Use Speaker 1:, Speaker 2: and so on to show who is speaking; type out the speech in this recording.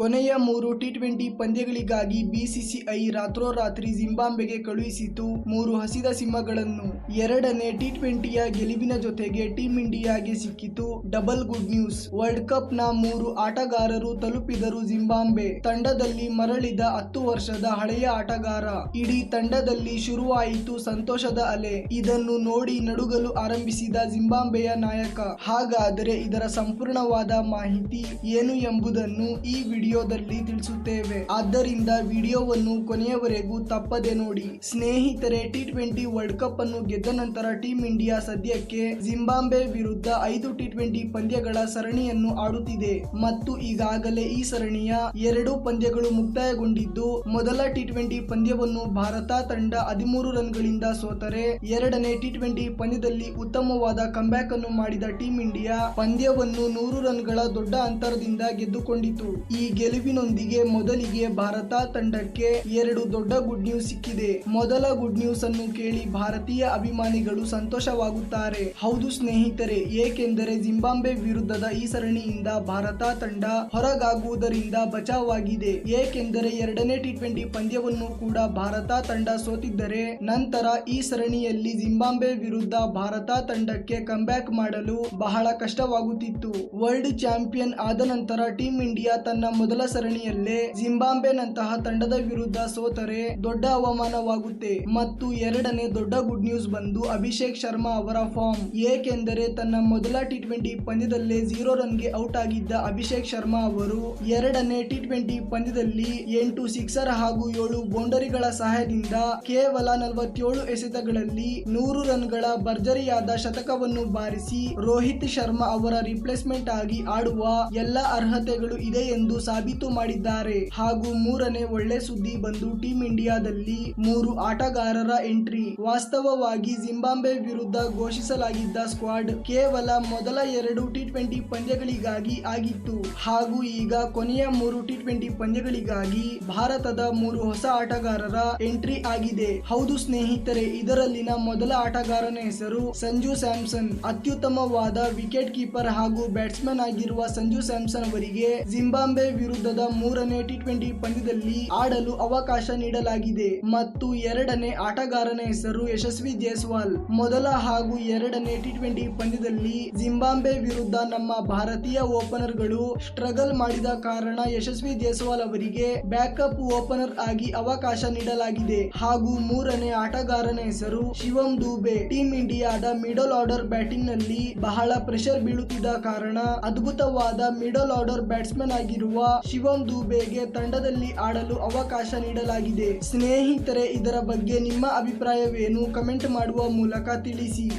Speaker 1: ಕೊನೆಯ ಮೂರು T twenty ಪಂದ್ಯಗಳಿಗಾಗಿ BCCI ರಾತ್ರೋರಾತ್ರಿ ಜಿಂಬಾಬ್ವೆಗೆ ಕಳುಹಿಸಿತು. ಮೂರು ಹಸಿದ ಸಿಂಹಗಳನ್ನು ಎರಡನೇ ಟಿ ಟ್ವೆಂಟಿಯ ಗೆಲುವಿನ ಜೊತೆಗೆ ಟೀಂ ಇಂಡಿಯಾಗೆ ಸಿಕ್ಕಿತು. ಡಬಲ್ ಗುಡ್ ನ್ಯೂಸ್ ವರ್ಲ್ಡ್ ಕಪ್ನ ಮೂರು ಆಟಗಾರರು ತಲುಪಿದರು ಜಿಂಬಾಬ್ವೆ ತಂಡದಲ್ಲಿ ಮರಳಿದ ಹತ್ತು ವರ್ಷದ ಹಳೆಯ ಆಟಗಾರ. ಇಡೀ ತಂಡದಲ್ಲಿ ಶುರುವಾಯಿತು ಸಂತೋಷದ ಅಲೆ. ಇದನ್ನು ನೋಡಿ ನಡುಗಲು ಆರಂಭಿಸಿದ ಜಿಂಬಾಬ್ವೆಯ ನಾಯಕ. ಹಾಗಾದರೆ ಇದರ ಸಂಪೂರ್ಣವಾದ ಮಾಹಿತಿ ಏನು ಎಂಬುದನ್ನು ಈ ವಿಡಿಯೋದಲ್ಲಿ ತಿಳಿಸುತ್ತೇವೆ. ಆದ್ದರಿಂದ ವಿಡಿಯೋವನ್ನು ಕೊನೆಯವರೆಗೂ ತಪ್ಪದೆ ನೋಡಿ. ಸ್ನೇಹಿತರೆ ಟಿ ಟ್ವೆಂಟಿ ವರ್ಲ್ಡ್ ಕಪ್ ಅನ್ನು ಗೆದ್ದ ನಂತರ ಟೀಂ ಇಂಡಿಯಾ ಸದ್ಯಕ್ಕೆ ಜಿಂಬಾಬ್ವೆ ವಿರುದ್ಧ ಐದು ಟಿ ಟ್ವೆಂಟಿ ಪಂದ್ಯಗಳ ಸರಣಿಯನ್ನು ಆಡುತ್ತಿದೆ. ಮತ್ತು ಈಗಾಗಲೇ ಈ ಸರಣಿಯ ಎರಡು ಪಂದ್ಯಗಳು ಮುಕ್ತಾಯಗೊಂಡಿದ್ದು, ಮೊದಲ ಟಿ ಟ್ವೆಂಟಿ ಪಂದ್ಯವನ್ನು ಭಾರತ ತಂಡ ಹದಿಮೂರು ರನ್ಗಳಿಂದ ಸೋತರೆ, ಎರಡನೇ ಟಿ ಟ್ವೆಂಟಿ ಪಂದ್ಯದಲ್ಲಿ ಉತ್ತಮವಾದ ಕಂಬ್ಯಾಕ್ ಅನ್ನು ಮಾಡಿದ ಟೀಂ ಇಂಡಿಯಾ ಪಂದ್ಯವನ್ನು ನೂರು ರನ್ಗಳ ದೊಡ್ಡ ಅಂತರದಿಂದ ಗೆದ್ದುಕೊಂಡಿತು. ಈ ಗೆಲುವಿನೊಂದಿಗೆ ಮೊದಲಿಗೆ ಭಾರತ ತಂಡಕ್ಕೆ ಎರಡು ದೊಡ್ಡ ಗುಡ್ ನ್ಯೂಸ್ ಸಿಕ್ಕಿದೆ. ಮೊದಲ ಗುಡ್ ನ್ಯೂಸ್ ಅನ್ನು ಕೇಳಿ ಭಾರತೀಯ ಅಭಿಮಾನಿಗಳು ಸಂತೋಷವಾಗುತ್ತಾರೆ. ಹೌದು ಸ್ನೇಹಿತರೆ, ಏಕೆಂದರೆ ಜಿಂಬಾಬ್ವೆ ವಿರುದ್ಧದ ಈ ಸರಣಿಯಿಂದ ಭಾರತ ತಂಡ ಹೊರಗಾಗುವುದರಿಂದ ಬಚಾವಾಗಿದೆ. ಏಕೆಂದರೆ ಎರಡನೇ ಟಿ ಟ್ವೆಂಟಿ ಪಂದ್ಯವನ್ನು ಕೂಡ ಭಾರತ ತಂಡ ಸೋತಿದ್ದರೆ, ನಂತರ ಈ ಸರಣಿಯಲ್ಲಿ ಜಿಂಬಾಬ್ವೆ ವಿರುದ್ಧ ಭಾರತ ತಂಡಕ್ಕೆ ಕಂಬ್ಯಾಕ್ ಮಾಡಲು ಬಹಳ ಕಷ್ಟವಾಗುತ್ತಿತ್ತು. ವರ್ಲ್ಡ್ ಚಾಂಪಿಯನ್ ಆದ ನಂತರ ಟೀಂ ಇಂಡಿಯಾ ತನ್ನ ಮೊದಲ ಸರಣಿಯಲ್ಲೇ ಜಿಂಬಾಬ್ವೆನಂತಹ ತಂಡದ ವಿರುದ್ಧ ಸೋತರೆ ದೊಡ್ಡ ಅವಮಾನವಾಗುತ್ತೆ. ಮತ್ತು ಎರಡನೇ ದೊಡ್ಡ ಗುಡ್ ನ್ಯೂಸ್ ಬಂದು ಅಭಿಷೇಕ್ ಶರ್ಮಾ ಅವರ ಫಾರ್ಮ್ ಏಕೆಂದರೆ ತನ್ನ ಮೊದಲ ಟಿ ಟ್ವೆಂಟಿ ಪಂದ್ಯದಲ್ಲೇ ಜೀರೋ ರನ್ಗೆ ಔಟ್ ಆಗಿದ್ದ ಅಭಿಷೇಕ್ ಶರ್ಮಾ ಅವರು ಎರಡನೇ ಟಿ ಟ್ವೆಂಟಿ ಪಂದ್ಯದಲ್ಲಿ ಎಂಟು ಸಿಕ್ಸರ್ ಹಾಗೂ ಏಳು ಬೌಂಡರಿಗಳ ಸಹಾಯದಿಂದ ಕೇವಲ ನಲವತ್ತೇಳು ಎಸೆತಗಳಲ್ಲಿ ನೂರು ರನ್ಗಳ ಭರ್ಜರಿಯಾದ ಶತಕವನ್ನು ಬಾರಿಸಿ ರೋಹಿತ್ ಶರ್ಮಾ ಅವರ ರಿಪ್ಲೇಸ್ಮೆಂಟ್ ಆಗಿ ಆಡುವ ಎಲ್ಲ ಅರ್ಹತೆಗಳು ಇದೆ ಎಂದು ಸಾಬೀತು ಮಾಡಿದ್ದಾರೆ. ಹಾಗೂ ಮೂರನೇ ಒಳ್ಳೆ ಸುದ್ದಿ ಬಂದು ಟೀಂ ಇಂಡಿಯಾದಲ್ಲಿ ಮೂರು ಆಟಗಾರರ ಎಂಟ್ರಿ. ವಾಸ್ತವವಾಗಿ ಜಿಂಬಾಬ್ವೆ ವಿರುದ್ಧ ಘೋಷಿಸಲಾಗಿದ್ದ ಸ್ಕ್ವಾಡ್ ಕೇವಲ ಮೊದಲ ಎರಡು ಟಿ ಟ್ವೆಂಟಿ ಪಂದ್ಯಗಳಿಗಾಗಿ ಆಗಿತ್ತು. ಹಾಗೂ ಈಗ ಕೊನೆಯ ಮೂರು ಟಿ ಟ್ವೆಂಟಿ ಪಂದ್ಯಗಳಿಗಾಗಿ ಭಾರತದ ಮೂರು ಹೊಸ ಆಟಗಾರರ ಎಂಟ್ರಿ ಆಗಿದೆ. ಹೌದು ಸ್ನೇಹಿತರೆ, ಇದರಲ್ಲಿನ ಮೊದಲ ಆಟಗಾರನ ಹೆಸರು ಸಂಜು ಸ್ಯಾಮ್ಸನ್. ಅತ್ಯುತ್ತಮವಾದ ವಿಕೆಟ್ ಕೀಪರ್ ಹಾಗೂ ಬ್ಯಾಟ್ಸ್ಮನ್ ಆಗಿರುವ ಸಂಜು ಸ್ಯಾಮ್ಸನ್ ಅವರಿಗೆ ಜಿಂಬಾಬ್ವೆ ವಿರುದ್ಧದ ಮೂರನೇ ಟಿ ಟ್ವೆಂಟಿ ಪಂದ್ಯದಲ್ಲಿ ಆಡಲು ಅವಕಾಶ ನೀಡಲಾಗಿದೆ. ಮತ್ತು ಎರಡನೇ ಆಟಗಾರನ ಹೆಸರು ಯಶಸ್ವಿ ಜೈಸ್ವಾಲ್. ಮೊದಲ ಹಾಗೂ ಎರಡನೇ ಟಿ ಟ್ವೆಂಟಿ ಪಂದ್ಯದಲ್ಲಿ ಜಿಂಬಾಂಬೆ ವಿರುದ್ಧ ನಮ್ಮ ಭಾರತೀಯ ಓಪನರ್ಗಳು ಸ್ಟ್ರಗಲ್ ಮಾಡಿದ ಕಾರಣ ಯಶಸ್ವಿ ಜೈಸ್ವಾಲ್ ಅವರಿಗೆ ಬ್ಯಾಕಪ್ ಓಪನರ್ ಆಗಿ ಅವಕಾಶ ನೀಡಲಾಗಿದೆ. ಹಾಗೂ ಮೂರನೇ ಆಟಗಾರನ ಹೆಸರು ಶಿವಂ ದೂಬೆ. ಟೀಂ ಇಂಡಿಯಾದ ಮಿಡಲ್ ಆರ್ಡರ್ ಬ್ಯಾಟಿಂಗ್ನಲ್ಲಿ ಬಹಳ ಪ್ರೆಷರ್ ಬೀಳುತ್ತಿದ್ದ ಕಾರಣ ಅದ್ಭುತವಾದ ಮಿಡಲ್ ಆರ್ಡರ್ ಬ್ಯಾಟ್ಸ್ಮನ್ ಆಗಿರುವ ಶಿವಂ ದೂಬೆಗೆ ತಂಡದಲ್ಲಿ ಆಡಲು ಅವಕಾಶ ನೀಡಲಾಗಿದೆ. ಸ್ನೇಹಿತರೆ, ಇದರ ಬಗ್ಗೆ ನಿಮ್ಮ ಅಭಿಪ್ರಾಯವೇನು? ಕಮೆಂಟ್ ಮಾಡುವ ಮೂಲಕ ತಿಳಿಸಿ.